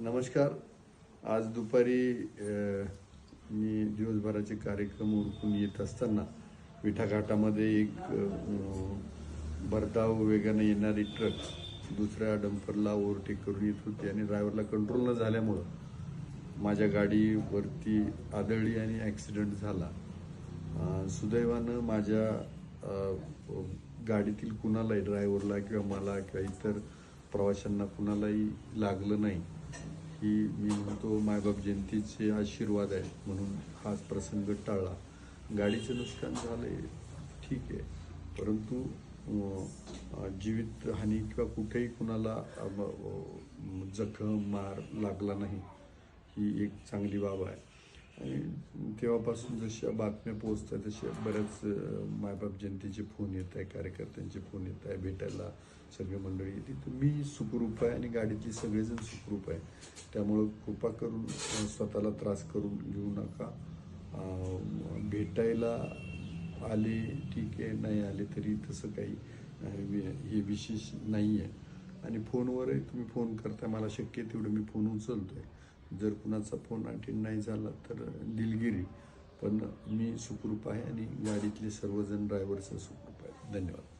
नमस्कार. आज दुपारी मी दिवसभराचे कार्यक्रम उरकून येत असताना विठाघाटामध्ये एक भरधाव वेगाने येणारी ट्रक दुसऱ्या डंपरला ओव्हरटेक करून येत होती आणि ड्रायव्हरला कंट्रोल न झाल्यामुळं माझ्या गाडीवरती आदळली आणि ॲक्सिडेंट झाला. सुदैवानं माझ्या गाडीतील कुणालाही ड्रायव्हरला किंवा मला किंवा इतर प्रवाशांना कुणालाही लागलं नाही. ही मी म्हणतो मायबाप जयंतीचे आशीर्वाद आहे म्हणून हाच प्रसंग टाळला. गाडीचं नुकसान झालंय ठीक आहे. परंतु जीवितहानी किंवा कुठेही कुणाला जखम मार लागला नाही ही एक चांगली बाब आहे. तेव्हापासून जशा बातम्या पोहोचत आहेत तशा बऱ्याच मायबाप जनतेचे फोन येत आहे कार्यकर्त्यांचे फोन येत आहे भेटायला सगळे मंडळी येते. तर मी सुखरूप आहे आणि गाडीतले सगळेजण सुखरूप आहे. त्यामुळं कृपा करून स्वतःला त्रास करून घेऊ नका. भेटायला आले ठीक आहे नाही आले तरी तसं काही हे विशेष नाही आहे आणि फोनवरही तुम्ही फोन करता मला शक्य तेवढं मी फोन उचलतो आहे जर कुणाचा फोन अटेंड नाही झाला तर दिलगिरी. पण मी सुखरूप आहे आणि गाडीतले सर्वजण ड्रायव्हरचं सुखरूप आहे. धन्यवाद.